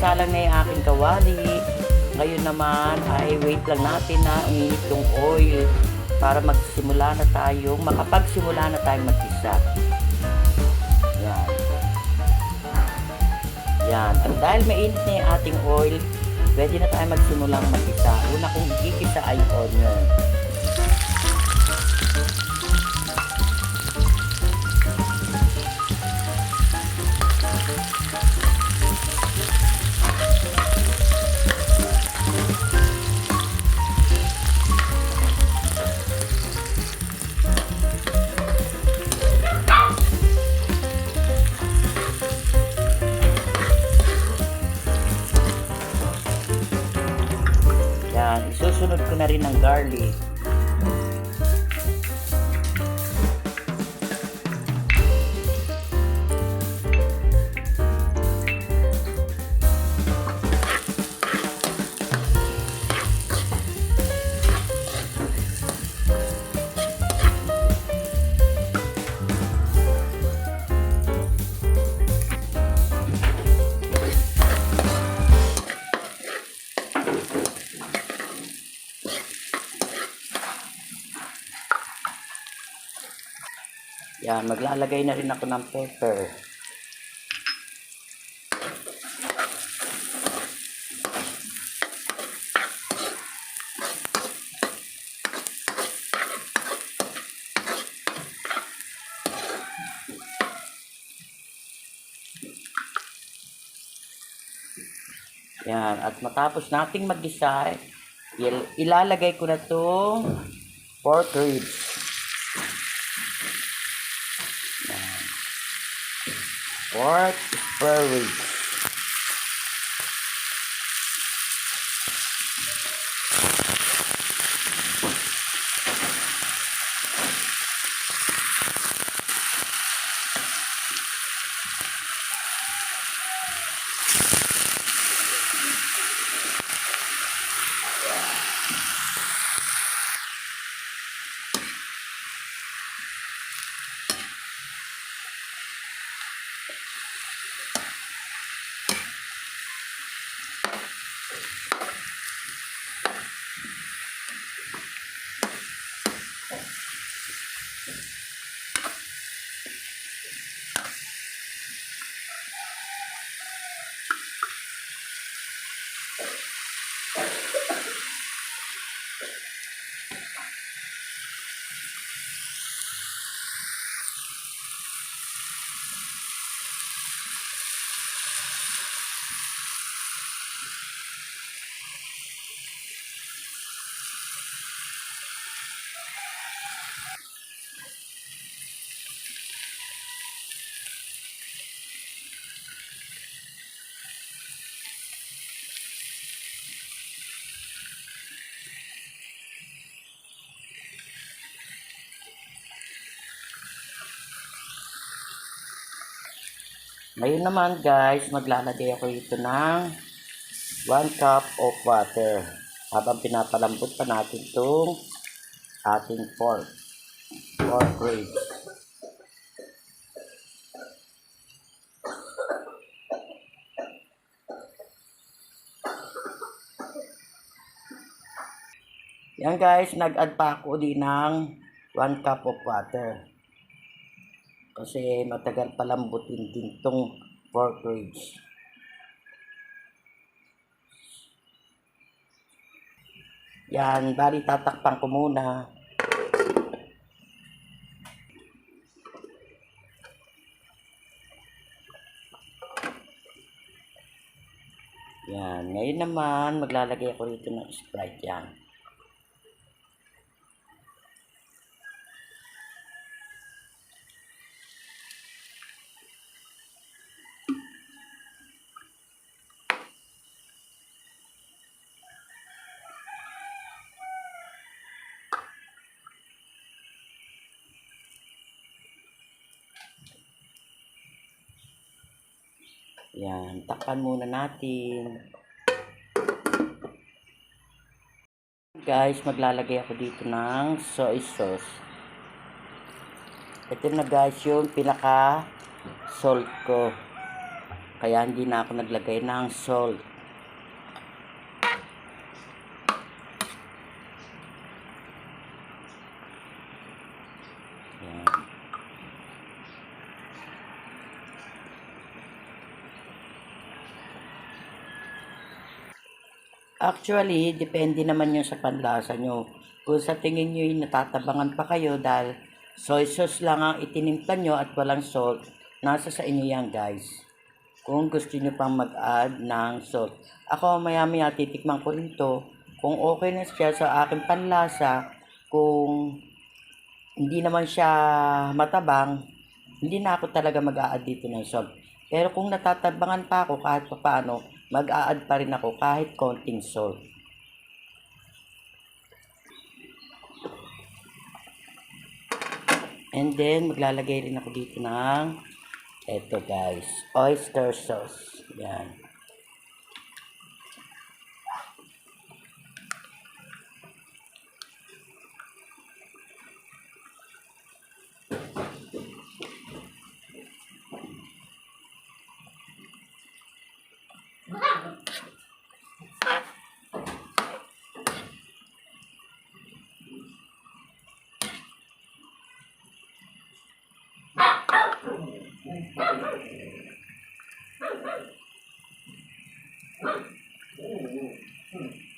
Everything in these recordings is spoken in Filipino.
nakasalang na yung aking kawali. Ngayon naman ay wait lang natin na uminit yung oil para magsimula na tayong, makapagsimula na tayong mag-isa. Yan. Yan. At dahil mainit na yung ating oil, pwede na tayo magsimulang mag-isa. Una kong igigisa ay onion. Yan. Maglalagay na rin ako ng pepper. Yan. At matapos nating mag-isa, il- ilalagay ko na itong pork ribs. Pork spare Ngayon naman guys, maglalagay ako ito ng 1 cup of water habang pinapalambot pa natin itong ating pork. Pork ribs. Yan guys, nag-add pa ako din ng 1 cup of water. Kasi matagal palambutin din tong pork ribs. Yan, bali tatakpan ko muna. Yan, ngayon naman maglalagay ako rito ng Sprite yan. Yan, takpan muna natin. Guys, maglalagay ako dito ng soy sauce. Ito na guys yung pinaka salt ko. Kaya hindi na ako naglagay ng salt. Yan. Actually, depende naman yun sa panlasa nyo. Kung sa tingin nyo yung natatabangan pa kayo dahil soy sauce lang ang itinimpla nyo at walang salt, nasa sa inyo yan guys. Kung gusto nyo pang mag-add ng salt. Ako maya maya titikman ko rin to. Kung okay na siya sa aking panlasa, kung hindi naman siya matabang, hindi na ako talaga mag-a-add dito ng salt. Pero kung natatabangan pa ako kahit pa paano, mag-a-add pa rin ako kahit konting salt. And then, maglalagay rin ako dito ng eto guys, oyster sauce. Yan.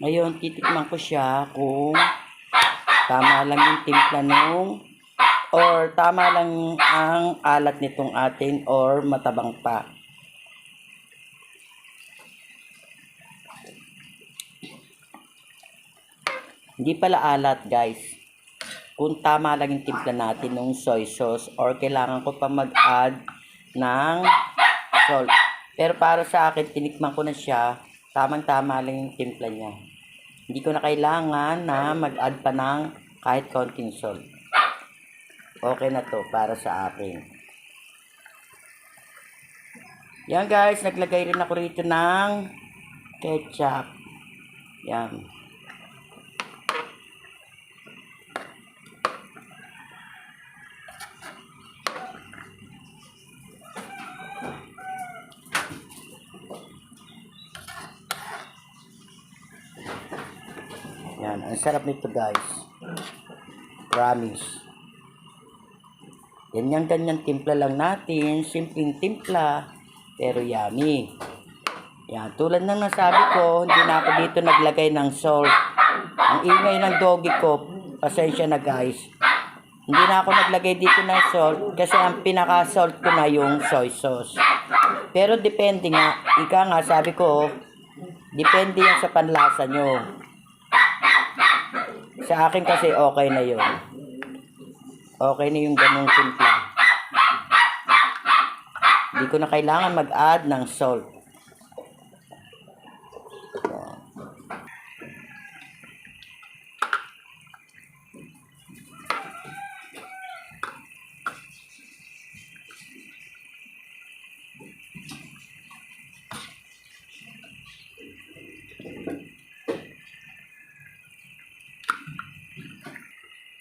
Ngayon, titikman ko siya kung tama lang yung timpla nung or tama lang ang alat nitong atin or matabang pa. Hindi pala alat guys. Kung tama lang yung timpla natin ng soy sauce or kailangan ko pa mag-add ng salt. Pero para sa akin, tinikman ko na siya, tamang-tama lang yung timpla niya. Hindi ko na kailangan na mag-add pa ng kahit konting salt. Okay na to para sa akin. Yan guys, naglagay rin ako rito ng ketchup. Yan. Yan, ang sarap nito guys. Promise. Ganyan-ganyan timpla lang natin. Simpleng timpla. Pero yummy. Yan, tulad ng nasabi ko, hindi na ako dito naglagay ng salt. Ang ingay ng doggy ko, pasensya na guys. Hindi na ako naglagay dito ng salt kasi ang pinaka-salt ko na yung soy sauce. Pero depende nga, ika nga sabi ko, depende yan sa panlasa nyo. Sa akin kasi okay na yun. Okay na yung ganong timpla. Hindi ko na kailangan mag-add ng salt.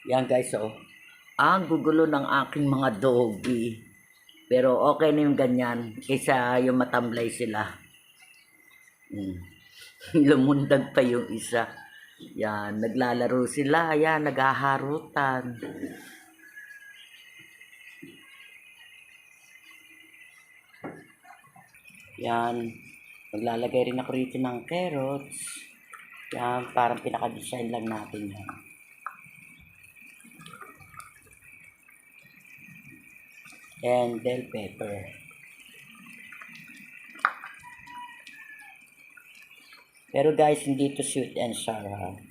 Yan guys, oh. Ang gugulo ng aking mga doggy. Pero okay na yung ganyan. Kaysa yung matamlay sila. Hmm. Lumundag pa yung isa. Yan, naglalaro sila. Yan, naghaharutan. Yan. Maglalagay rin ako rito ng carrots. Yan, parang pinaka-design lang natin yan. And bell pepper. Pero guys, hindi to sweet and sour.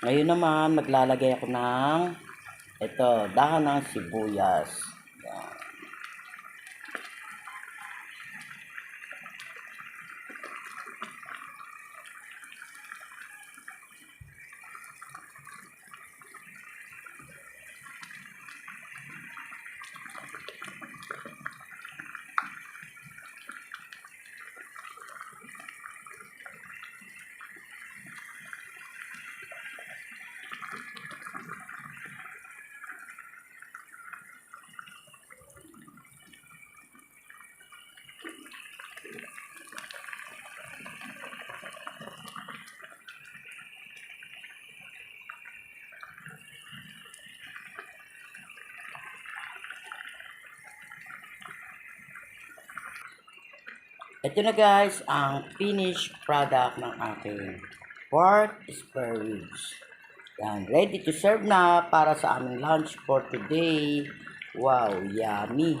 Ngayon naman, maglalagay ako ng ito, dahon ng sibuyas. Yan. Ito na guys, ang finished product ng aking pork spare ribs. Yan, ready to serve na para sa aming lunch for today. Wow, yummy!